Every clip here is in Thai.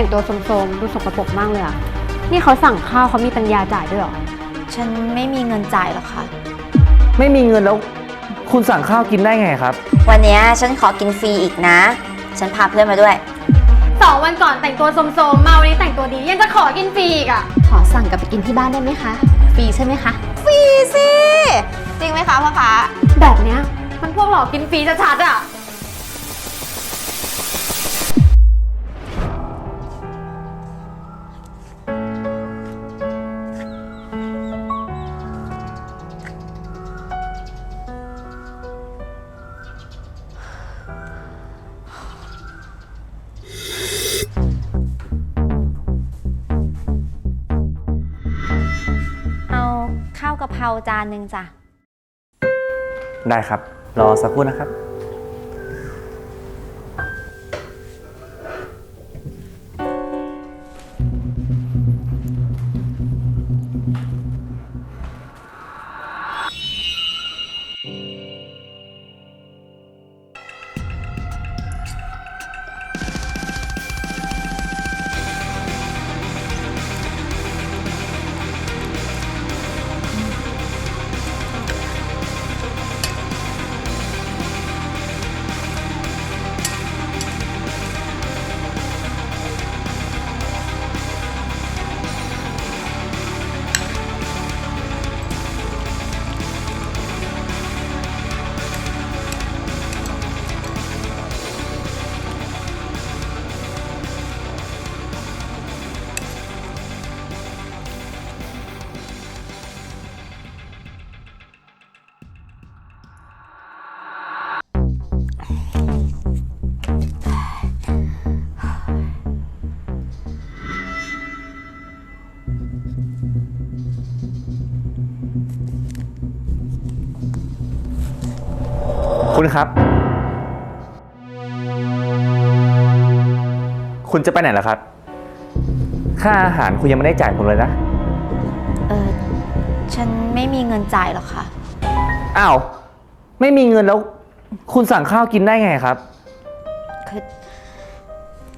แต่งตัวโสมๆดูสกปรกมากเลยอะนี่เขาสั่งข้าวเขามีปัญญาจ่ายด้วยเหรอ ฉันไม่มีเงินจ่ายหรอกค่ะ ไม่มีเงินแล้วคุณสั่งข้าวกินได้ไงครับ วันเนี้ยฉันขอกินฟรีอีกนะ ฉันพาเพื่อนมาด้วย สองวันก่อนแต่งตัวโสมๆมาวันนี้แต่งตัวดียังจะขอกินฟรีอีกอะขอสั่งกลับไปกินที่บ้านได้ไหมคะ ฟรีใช่ไหมคะ ฟรีสิ จริงไหมคะพ่อค้าแบบเนี้ยมันพวกหลอกกินฟรีชัดๆอะ เพราจานหนึ่งจ้ะ ได้ครับ รอสักครู่นะครับ คุณครับ คุณจะไปไหนล่ะครับ ค่าอาหารคุณยังไม่ได้จ่ายผมเลยนะ เออฉันไม่มีเงินจ่ายหรอกค่ะ อ้าว ไม่มีเงินแล้ว คุณสั่งข้าวกินได้ไงครับ คือ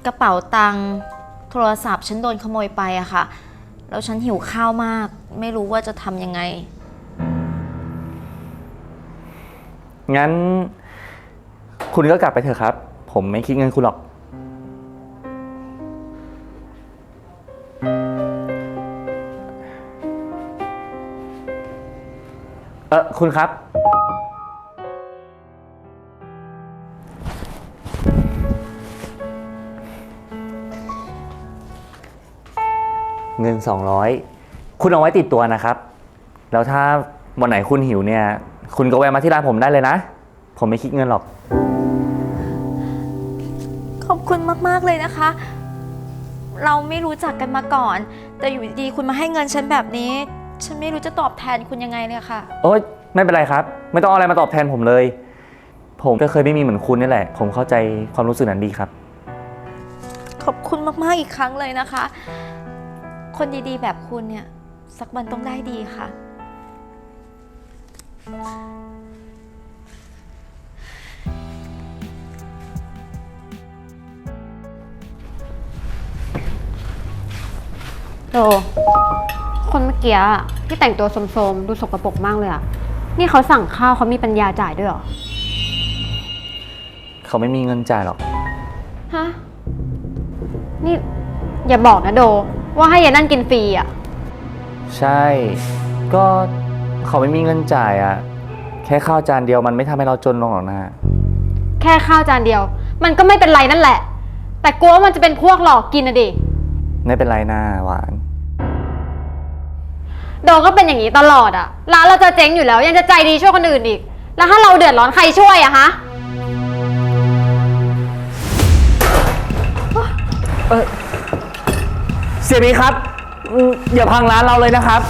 กระเป๋าตังค์โทรศัพท์ฉันโดนขโมยไปอะค่ะ แล้วฉันหิวข้าวมาก ไม่รู้ว่าจะทำยังไง งั้น คุณก็กลับไปเถอะครับ ผมไม่คิดเงินคุณหรอก เออคุณครับ เงิน 200 คุณเอาไว้ติดตัวนะครับ แล้วถ้าวันไหนคุณหิวเนี่ย คุณก็แวะมาที่ร้านผมได้เลยนะ ผมไม่คิดเงินหรอก ขอบคุณมาก ๆ เลยนะคะ เราไม่รู้จักกันมาก่อน แต่อยู่ดีๆคุณมาให้เงินฉันแบบนี้ ฉันไม่รู้จะตอบแทนคุณยังไงเลยค่ะ โอ๊ยไม่เป็นไรครับ ไม่ต้องเอาอะไรมาตอบแทนผมเลย ผมก็เคยไม่มีเหมือนคุณนี่แหละ ผมเข้าใจความรู้สึกนั้นดีครับ ขอบคุณมาก ๆ อีกครั้งเลยนะคะ คนดีๆ แบบคุณเนี่ย สักวันต้องได้ดีค่ะ โดคนเมื่อกี้อะที่แต่งตัวโสมๆ ดูสกปรกมากเลยอะนี่เขาสั่งข้าวเขามีปัญญาจ่ายด้วยเหรอ เขาไม่มีเงินจ่ายหรอก ฮะ นี่อย่าบอกนะโด ว่าให้ยายนั่นกินฟรีอะใช่ ก็เขาไม่มีเงินจ่ายอะ่ะแค่ข้าวจานเดียวมันไม่ทำให้เราจนลงหรอกนะแค่ข้าวจานเดียว มันก็ไม่เป็นไรนั่นแหละ แต่กลัวว่ามันจะเป็นพวกหลอกกินนะดิ ไม่เป็นไรนะหวาน โดก็เป็นอย่างนี้ตลอดอะร้านเราจะเจ๊งอยู่แล้ว ยังจะใจดีช่วยคนอื่นอีก แล้วถ้าเราเดือดร้อนใครช่วยอะฮะเสียบีครับอืมอย่าพังร้านเราเลยนะครับ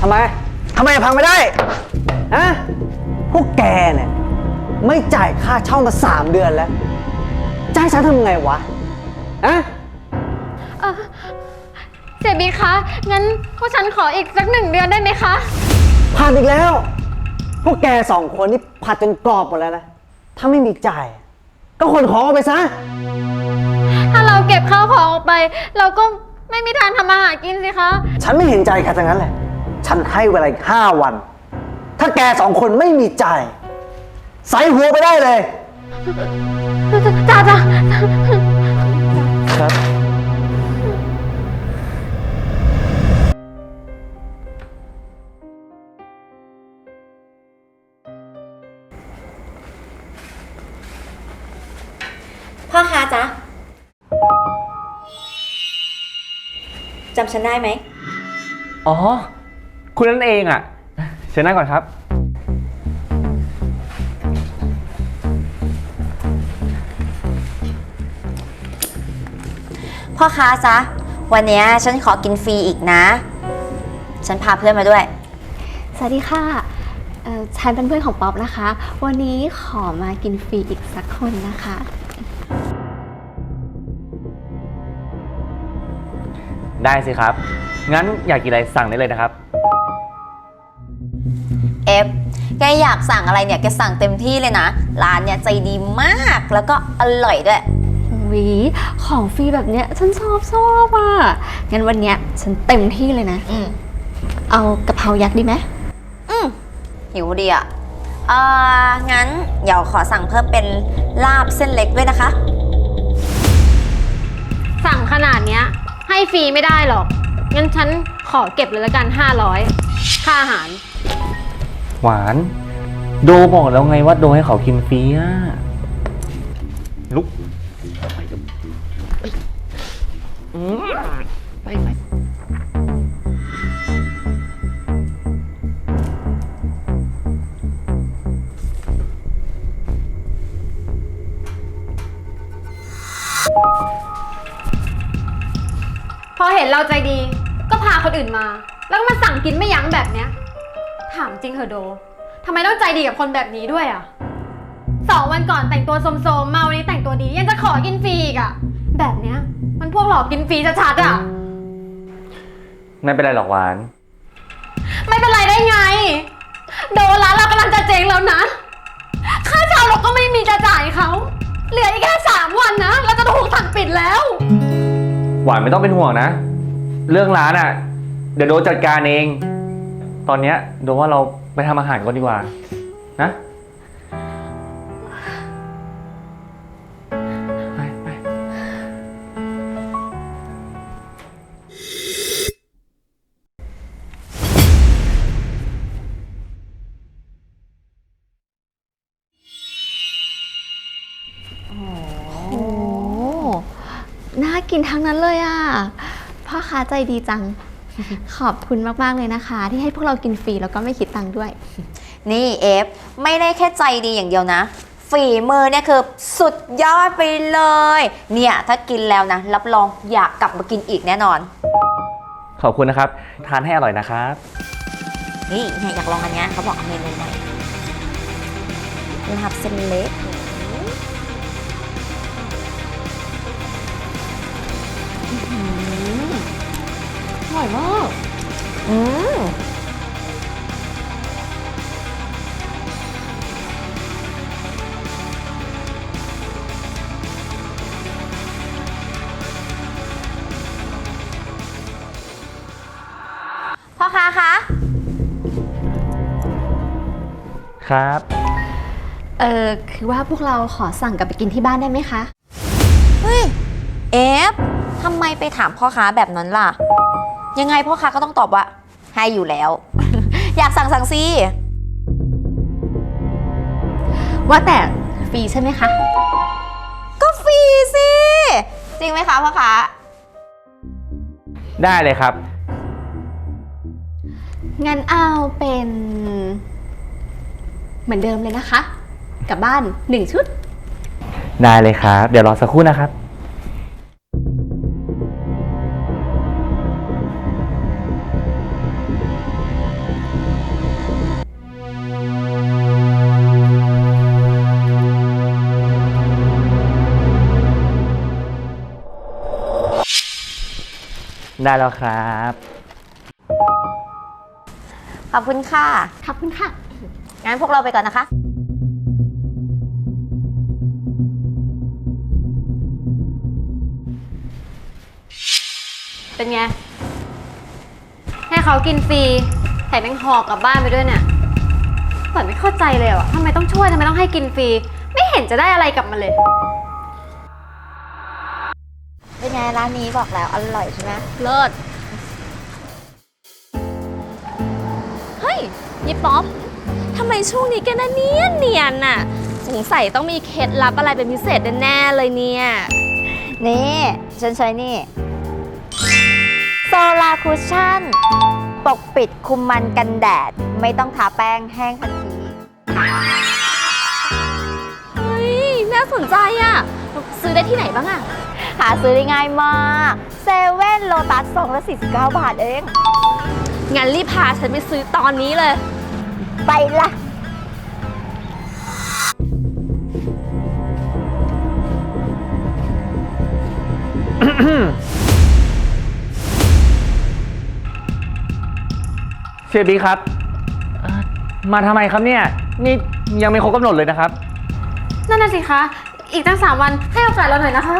ทำไมทำไมพังไม่ได้ฮะพวกแกเนี่ยไม่จ่ายค่าเช่ามาสามเดือนแล้วจะให้ฉันทำไงวะฮะ เจบีคะ งั้นพวกฉันขออีกสักหนึ่งเดือนได้ไหมคะผัดอีกแล้ว พวกแกสองคนนี่ผัดจนกรอบหมดแล้วนะ ถ้าไม่มีจ่าย ก็ขนของออกไปซะ ถ้าเราเก็บข้าวของออกไป เราก็ไม่มีทางทำมาหากินสิคะ ฉันไม่เห็นใจแกทั้งนั้นแหละ ฉันให้เวลาอีกห้าวัน ถ้าแกสองคนไม่มีใจใส่หัวไปได้เลย จ้าจ้า จำฉันได้ไหม อ๋อ คุณนั่นเองอะ เชิญนั่งก่อนครับ พ่อค้าจ๊ะวันเนี้ยฉันขอกินฟรีอีกนะ ฉันพาเพื่อนมาด้วย สวัสดีค่ะเอ่อฉันเป็นเพื่อนของป๊อปนะคะ วันนี้ขอมากินฟรีอีกสักคนนะคะ ได้สิครับ งั้นอยากกินอะไรสั่งได้เลยนะครับ เอฟ แกอยากสั่งอะไรเนี่ย แกสั่งเต็มที่เลยนะ ร้านเนี่ยใจดีมาก แล้วก็อร่อยด้วย หวีของฟรีแบบเนี้ยฉันชอบชอบอะ งั้นวันเนี้ยฉันเต็มที่เลยนะ อืมเอากะเพรายักษ์ดีไหมอืมหิวดีอะเอ่องั้น เดี๋ยวขอสั่งเพิ่มเป็นลาบเส้นเล็กด้วยนะคะ ให้ฟรีไม่ได้หรอก งั้นฉันขอเก็บเลยละกัน 500 ค่าอาหาร หวาน โดบอกแล้วไงว่าโดให้เขากินฟรีอะลุกอืมไปไหม พอเห็นเราใจดี ก็พาคนอื่นมา แล้วก็มาสั่งกินไม่ยั้งแบบเนี้ย ถามจริงเหอะโดทำไมต้องใจดีกับคนแบบนี้ด้วยอะสองวันก่อนแต่งตัวโสมๆมาวันนี้แต่งตัวดียังจะขอกินฟรีอีกอะ แบบเนี้ย มันพวกหลอกกินฟรีชัดๆอะ ไม่เป็นไรหรอกหวาน ไม่เป็นไรได้ไง โดนร้านเรากำลังจะเจ๊งแล้วนะ ค่าเช่าเราก็ไม่มีจะจ่ายเขา เหลืออีกแค่สามวันนะ เราจะถูกสั่งปิดแล้ว หวานไม่ต้องเป็นห่วงนะ เรื่องร้านอะ เดี๋ยวโดจัดการเอง ตอนเนี้ยโดว่าเราไปทำอาหารก่อนดีกว่า นะ กินทั้งนั้นเลยอะ พ่อค้าใจดีจัง ขอบคุณมาก ๆ เลยนะคะ ที่ให้พวกเรากินฟรีแล้วก็ไม่คิดตังค์ด้วย นี่เอฟไม่ได้แค่ใจดีอย่างเดียวนะ ฝีมือเนี่ยคือสุดยอดไปเลย เนี่ยถ้ากินแล้วนะ รับรองอยากกลับมากินอีกแน่นอน ขอบคุณนะครับ ทานให้อร่อยนะครับนี่เนี่ยอยากลองอันเนี้ยเขาบอกเมนูใหม่ลาบเส้นเล็ก อร่อยมากอืมพ่อค้าคะ ครับ เออคือว่าพวกเราขอสั่งกลับไปกินที่บ้านได้ไหมคะ เฮ้ย เอฟ ทำไมไปถามพ่อค้าแบบนั้นล่ะ ยังไงพ่อค้าก็ต้องตอบว่า ให้อยู่แล้ว อยากสั่งสั่งสิว่าแต่ฟรีใช่ไหมคะ ก็ฟรีสิ จริงไหมคะพ่อค้าได้เลยครับ งั้นเอาเป็น เหมือนเดิมเลยนะคะ กลับบ้านหนึ่งชุด ได้เลยครับ เดี๋ยวรอสักครู่นะครับ ได้แล้วครับ ขอบคุณค่ะ ขอบคุณค่ะ งั้นพวกเราไปก่อนนะคะ เป็นไง ให้เขากินฟรีแถมยังหอกกลับบ้านไปด้วยเนี่ยเหมือนไม่เข้าใจเลยอะทำไมต้องช่วยทำไมต้องให้กินฟรี ไม่เห็นจะได้อะไรกลับมาเลยเป็น ไงร้านนี้บอกแล้วอร่อยใช่ไหมเลิศ เฮ้ยยี่ป๊อปทำไมช่วงนี้แกน่ะเนียนเนียนน่ะ สงสัยต้องมีเคล็ดลับอะไรเป็นพิเศษแน่ๆเลยเนี่ย นี่ฉันใช้นี่โซลาคุชชั่น ปกปิดคุมมันกันแดด ไม่ต้องทาแป้งแห้งทันที เฮ้ย น่าสนใจอะ ซื้อได้ที่ไหนบ้างอะ หาซื้อได้ง่ายมากเซเว่นโลตัสซองละ49บาทเอง งั้นรีบพาฉันไปซื้อตอนนี้เลย ไปละเสียบีครับเอ่อมาทำไมครับเนี่ย นี่ยังไม่ครบกำหนดเลยนะครับ นั่นน่ะสิคะ อีกตั้งสามวันให้โอกาสเราหน่อยนะคะ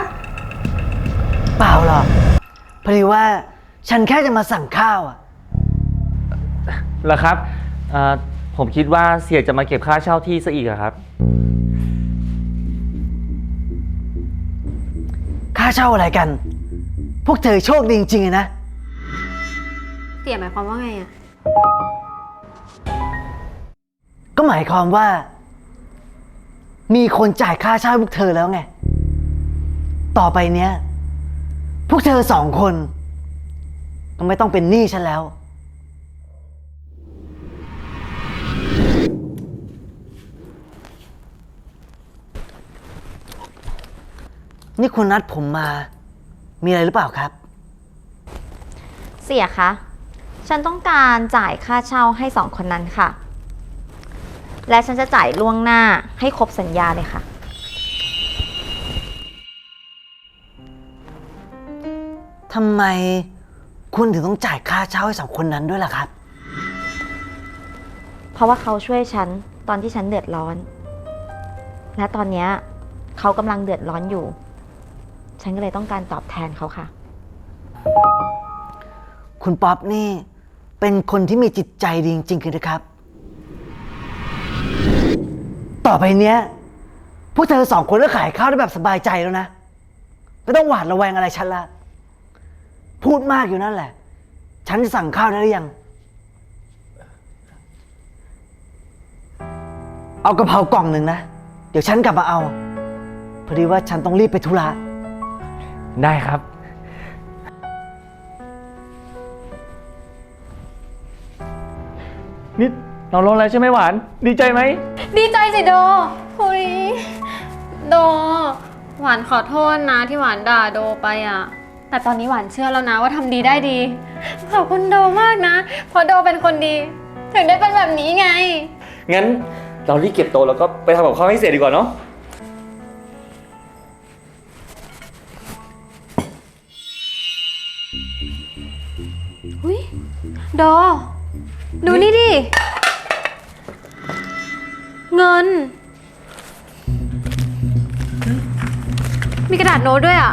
เปล่าหรอกพอดีว่าฉันแค่จะมาสั่งข้าวอะเหรอครับเอ่อผมคิดว่าเสียจะมาเก็บค่าเช่าที่ซะอีกอะครับ ค่าเช่าอะไรกัน พวกเธอโชคดีจริงๆเลยนะเตี่ยหมายความว่าไงอะก็หมายความว่า มีคนจ่ายค่าเช่าให้พวกเธอแล้วไง ต่อไปเนี้ย พวกเธอสองคนก็ไม่ต้องเป็นหนี้ฉันแล้ว นี่คุณนัดผมมา มีอะไรหรือเปล่าครับ เสียคะ ฉันต้องการจ่ายค่าเช่าให้สองคนนั้นค่ะ และฉันจะจ่ายล่วงหน้าให้ครบสัญญาเลยค่ะ ทำไมคุณถึงต้องจ่ายค่าเช่าให้สองคนนั้นด้วยล่ะครับ เพราะว่าเขาช่วยฉันตอนที่ฉันเดือดร้อน และตอนเนี้ยเขากำลังเดือดร้อนอยู่ ฉันก็เลยต้องการตอบแทนเขาค่ะ คุณป๊อปนี่เป็นคนที่มีจิตใจดีจริงๆคือนะครับ ต่อไปเนี้ยพวกเธอสองคนก็ขายข้าวได้แบบสบายใจแล้วนะ ไม่ต้องหวาดระแวงอะไรฉันละ พูดมากอยู่นั่นแหละ ฉันจะสั่งข้าวได้หรือยัง เอากะเพรากล่องหนึ่งนะ เดี๋ยวฉันกลับมาเอา พอดีว่าฉันต้องรีบไปธุระ ได้ครับ นี่เราลงแล้วใช่ไหมหวาน ดีใจไหม ดีใจสิโดเฮ้ยโด หวานขอโทษนะที่หวานด่าโดไปอะ แต่ตอนนี้หวานเชื่อแล้วนะว่าทำดีได้ดี ขอบคุณโดมากนะ เพราะโดเป็นคนดี ถึงได้เป็นแบบนี้ไง งั้นเรารีบเก็บโตะแล้วก็ไปทำกับข้าวให้เสร็จดีกว่าเนาะ หุยโด ดูนี่ดิ เงิน มีกระดาษโน้ตด้วยอะ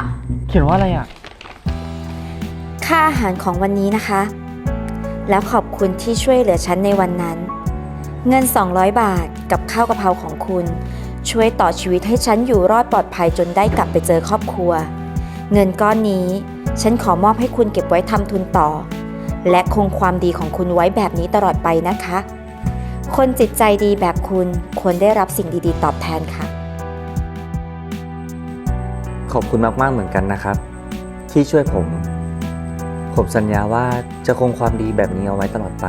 เขียนว่าอะไรอะ ค่าอาหารของวันนี้นะคะ แล้วขอบคุณที่ช่วยเหลือฉันในวันนั้น เงิน 200 บาทกับข้าวกะเพราของคุณ ช่วยต่อชีวิตให้ฉันอยู่รอดปลอดภัยจนได้กลับไปเจอครอบครัว เงินก้อนนี้ ฉันขอมอบให้คุณเก็บไว้ทำทุนต่อ และคงความดีของคุณไว้แบบนี้ตลอดไปนะคะ คนจิตใจดีแบบคุณควรได้รับสิ่งดีๆ ตอบแทนค่ะ ขอบคุณมากๆเหมือนกันนะครับ ที่ช่วยผม ผมสัญญาว่าจะคงความดีแบบนี้เอาไว้ตลอดไป